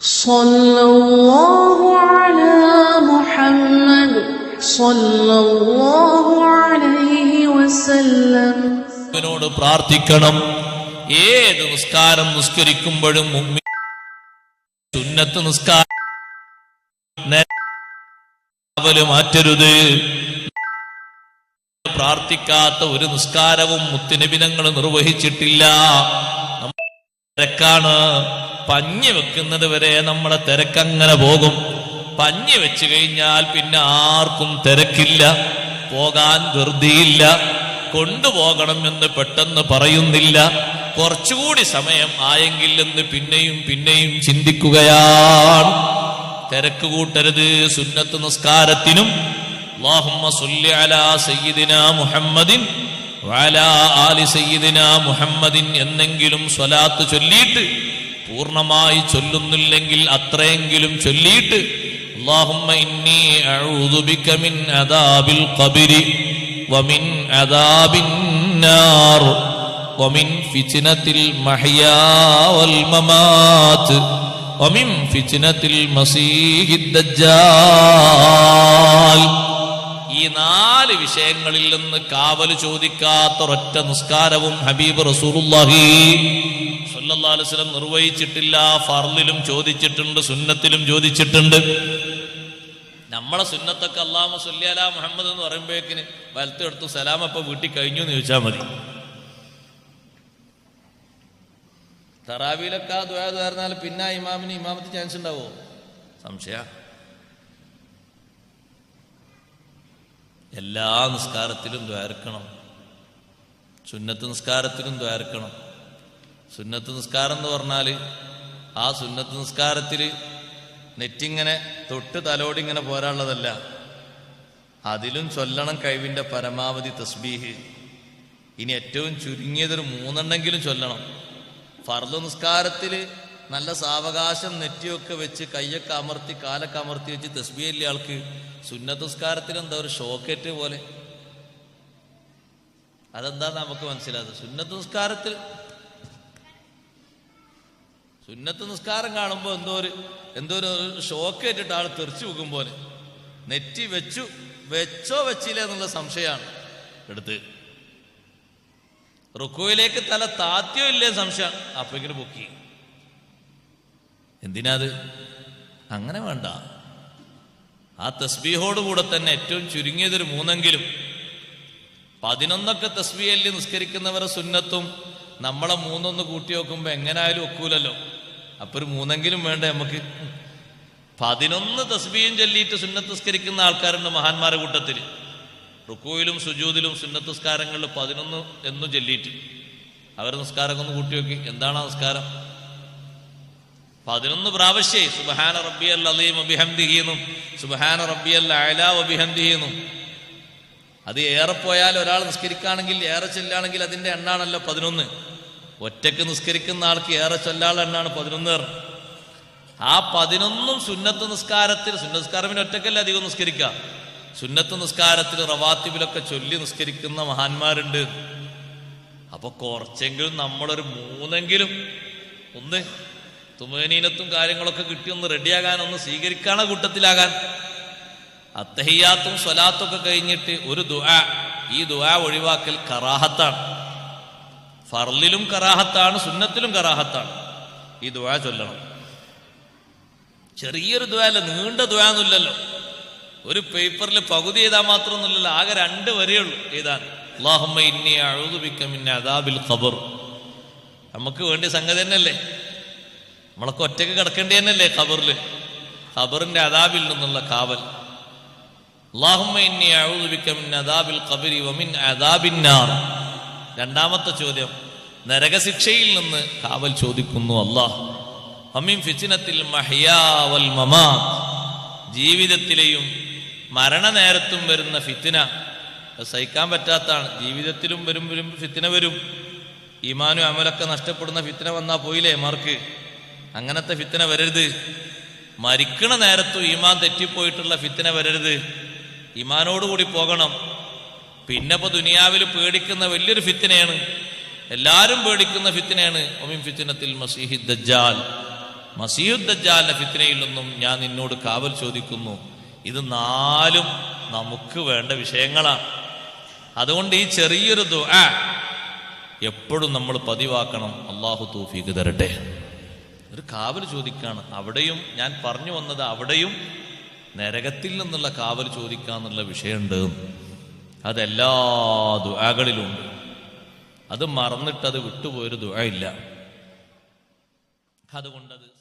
صلى الله على محمد صلى الله عليه وسلم ോട് പ്രാർത്ഥിക്കണം ഏത് നിസ്കാരം നിസ്കരിക്കുമ്പോഴും മുമ്മി സുന്നത്ത് നിസ്കാരം നേരെ മാറ്റരുത് പ്രാർത്ഥിക്കാത്ത ഒരു നിസ്കാരവും മുത്തുനബിനങ്ങൾ നിർവഹിച്ചിട്ടില്ല നമ്മ തിരക്കാണ് പഞ്ഞി വെക്കുന്നത് വരെ നമ്മളെ തിരക്കങ്ങനെ പോകും. പഞ്ഞു വെച്ച് കഴിഞ്ഞാൽ പിന്നെ ആർക്കും തിരക്കില്ല പോകാൻ ധൃതിയില്ല കൊണ്ടുപോകണം എന്ന് പെട്ടെന്ന് പറയുന്നില്ല. കുറച്ചുകൂടി സമയം ആയെങ്കിൽ എന്ന് പിന്നെയും പിന്നെയും ചിന്തിക്കുകയാണ്. തിരക്ക് കൂട്ടരുത് സുന്നത്ത് നിസ്കാരത്തിനും. മുഹമ്മദിൻ ആലി മുഹമ്മദിൻ എന്നെങ്കിലും സ്വലാത്ത് ചൊല്ലിയിട്ട് പൂർണ്ണമായി ചൊല്ലുന്നില്ലെങ്കിൽ അത്രയെങ്കിലും ചൊല്ലിയിട്ട് അല്ലാഹുമ്മ ഇന്നി അഊദു ബിക മിൻ അദാബിൽ ഖബരി വമിൻ അദാബിൻ നാർ ومن فتنة المحيا والممات ومن فتنة المسيح الدجال ഈ നാല് വിഷയങ്ങളിൽ നിന്ന് കാവല് ചോദിക്കാത്ത ഒരൊറ്റ നിസ്കാരവും ഹബീബ് റസൂലുള്ളാഹി അലൈഹി നിർവഹിച്ചിട്ടില്ല ഫർലിലും ചോദിച്ചിട്ടുണ്ട് സുന്നത്തിലും ചോദിച്ചിട്ടുണ്ട്. നമ്മളെ സുന്നത്തൊക്കെ അള്ളാമ സുല്ലി അല മുഹമ്മദ് എന്ന് പറയുമ്പോഴേക്കിന് വലത്തെടുത്തു സലാം അപ്പൊ വീട്ടിൽ കഴിഞ്ഞു എന്ന് ചോദിച്ചാൽ മതി. തറാവിയിലൊക്കെ ആ ദ്വാ തീർന്നാൽ പിന്നെ ഇമാമിന് ഇമാമത്ത് ചാൻസ് ഉണ്ടാവോ? സംശയ. എല്ലാ നിസ്കാരത്തിലും ദ്വാരക്കണം സുന്നത്ത് നിസ്കാരത്തിലും ദ്വാരക്കണം സുന്നത്ത് നിസ്കാരം എന്ന് പറഞ്ഞാൽ ആ സുന്നത്ത് നിസ്കാരത്തിൽ നെറ്റിങ്ങനെ തൊട്ട് തലോടിങ്ങനെ പോരാനുള്ളതല്ല. അതിലും ചൊല്ലണം കഴിവിന്റെ പരമാവധി തസ്ബീഹ്. ഇനി ഏറ്റവും ചുരുങ്ങിയതൊരു മൂന്നെണ്ണെങ്കിലും ചൊല്ലണം. ഫർദ് നിസ്കാരത്തിൽ നല്ല സാവകാശം നെറ്റിയൊക്കെ വെച്ച് കയ്യൊക്കെ അമർത്തി കാലൊക്കെ അമർത്തി വെച്ച് തസ്ബിയല്ലേ ആൾക്ക്? സുന്നത്ത് നിസ്കാരത്തിൽ എന്താ ഒരു ഷോക്കേറ്റ് പോലെ? അതെന്താ നമുക്ക് മനസ്സിലാകുന്നത് സുന്നത്ത് നിസ്കാരത്തിൽ സുന്നത്ത് നിസ്കാരം കാണുമ്പോൾ എന്തോ ഒരു എന്തോ ഒരു ഷോക്ക് ഏറ്റിട്ട് ആൾ തെറിച്ചു പോകും പോലെ. നെറ്റി വെച്ചു വെച്ചോ വെച്ചില്ല എന്നുള്ള സംശയമാണ്. എടുത്ത്. റുക്കോയിലേക്ക് തല താത്തിയോ ഇല്ലേ സംശയം ബുക്ക് പൊക്കി. എന്തിനാത്? അങ്ങനെ വേണ്ട. ആ തസ്ബീഹോട് കൂടെ തന്നെ ഏറ്റവും ചുരുങ്ങിയതൊരു മൂന്നെങ്കിലും. പതിനൊന്നൊക്കെ തസ്ബിയല്ലി നിസ്കരിക്കുന്നവരെ സുന്നത്തും നമ്മളെ മൂന്നൊന്ന് കൂട്ടി നോക്കുമ്പോ എങ്ങനായാലും ഒക്കൂലല്ലോ. അപ്പൊ ഒരു മൂന്നെങ്കിലും വേണ്ട നമുക്ക്? പതിനൊന്ന് തസ്ബീയും ചൊല്ലിയിട്ട് സുന്നത്ത് നിസ്കരിക്കുന്ന ആൾക്കാരുണ്ട് മഹാന്മാരുടെ കൂട്ടത്തിൽ റുക്കുവിലും സുജൂതിലും സുന്നത്ത് നിസ്കാരങ്ങളിൽ പതിനൊന്ന് എന്നും ചൊല്ലിയിട്ട്. അവർ നിസ്കാരം ഒന്ന് കൂട്ടി നോക്കി. എന്താണ് ആ നിസ്കാരം? പതിനൊന്ന് പ്രാവശ്യേ സുബഹാന റബ്ബിയൽ അലീം അഭിഹന്ദിഹീന്നും സുബഹാന റബ്ബിയൽ അയലാ അഭിഹന്ദിഹീന്നും അത് ഏറെ പോയാൽ ഒരാൾ നിസ്കരിക്കുകയാണെങ്കിൽ ഏറെ ചൊല്ലുകയാണെങ്കിൽ അതിന്റെ എണ്ണാണല്ലോ പതിനൊന്ന്. ഒറ്റയ്ക്ക് നിസ്കരിക്കുന്ന ആൾക്ക് ഏറെ ചൊല്ലാനുള്ള എണ്ണാണ് പതിനൊന്ന്. ആ പതിനൊന്നും സുന്നത്ത് നിസ്കാരത്തിൽ നിസ്കാരം പിന്നെ ഒറ്റക്കല്ലേ അധികം നിസ്കരിക്കുക? സുന്നത്ത് നിസ്കാരത്തിൽ റവാത്തിബിലൊക്കെ ചൊല്ലി നിസ്കരിക്കുന്ന മഹാന്മാരുണ്ട്. അപ്പൊ കുറച്ചെങ്കിലും നമ്മളൊരു മൂന്നെങ്കിലും ഒന്ന് തുമേനീനത്തും കാര്യങ്ങളൊക്കെ കിട്ടി ഒന്ന് റെഡിയാകാൻ ഒന്ന് സ്വീകരിക്കാണ കൂട്ടത്തിലാകാൻ. അത്തഹിയാത്തും സ്വലാത്തും ഒക്കെ കഴിഞ്ഞിട്ട് ഒരു ദുആ. ഈ ദുആ ഒഴിവാക്കൽ കറാഹത്താണ്. ഫർലിലും കറാഹത്താണ് സുന്നത്തിലും കറാഹത്താണ്. ഈ ദുആ ചൊല്ലണം. ചെറിയൊരു ദുആ അല്ല നീണ്ട ദുആ ഒരു പേപ്പറിൽ പകുതി ചെയ്താൽ മാത്രമൊന്നുമില്ലല്ലോ ആകെ രണ്ട് വരെയുള്ളൂ എഴുതാൻ. ഇന്നി അദാബിൽ ഖബർ. നമുക്ക് വേണ്ടി സംഗതി തന്നെയല്ലേ? നമ്മളൊക്കെ ഒറ്റയ്ക്ക് കിടക്കേണ്ടി തന്നെയല്ലേ ഖബറിൽ ഖബറിന്റെ അദാബിൽ നിന്നുള്ള കാവൽ. രണ്ടാമത്തെ ചോദ്യം നരകശിക്ഷയിൽ നിന്ന് കാവൽ ചോദിക്കുന്നു അള്ളാഹ് ജീവിതത്തിലെയും ഫിത്നത്തിൽ നേരത്തും മരണനേരത്തും വരുന്ന ഫിത്തിന സഹിക്കാൻ പറ്റാത്താണ്. ജീവിതത്തിലും വരും വരും ഫിത്തിന വരും. ഈമാനും അമലൊക്കെ നഷ്ടപ്പെടുന്ന ഫിത്തിന വന്നാൽ പോയില്ലേ മാർക്ക്? അങ്ങനത്തെ ഫിത്തിന വരരുത്. മരിക്കണ നേരത്തും ഈമാൻ തെറ്റിപ്പോയിട്ടുള്ള ഫിത്തിന വരരുത്. ഈമാനോടുകൂടി പോകണം. പിന്നെ ഇപ്പൊ ദുനിയാവിൽ പേടിക്കുന്ന വലിയൊരു ഫിത്തിനെയാണ്. എല്ലാരും പേടിക്കുന്ന ഫിത്തിനെയാണ്. ഒമിൻ ഫിത്തിനത്തിൽ മസീഹി ദജ്ജാൽ. മസീദുദ്ദാലിന്റെ ഫിത്തിനയിൽ നിന്നും ഞാൻ നിന്നോട് കാവൽ ചോദിക്കുന്നു. ഇത് നാലും നമുക്ക് വേണ്ട വിഷയങ്ങളാണ്. അതുകൊണ്ട് ഈ ചെറിയൊരു ദുആ എപ്പോഴും നമ്മൾ പതിവാക്കണം. അള്ളാഹു തൂഫീക്ക് തരട്ടെ. ഒരു കാവൽ ചോദിക്കാണ്. അവിടെയും ഞാൻ പറഞ്ഞു വന്നത് അവിടെയും നരകത്തിൽ നിന്നുള്ള കാവൽ ചോദിക്കാന്നുള്ള വിഷയമുണ്ട്. അതെല്ലാ ദുആകളിലുണ്ട് അത് മറന്നിട്ട് അത് വിട്ടുപോയൊരു ദുആ ഇല്ല. അതുകൊണ്ടത്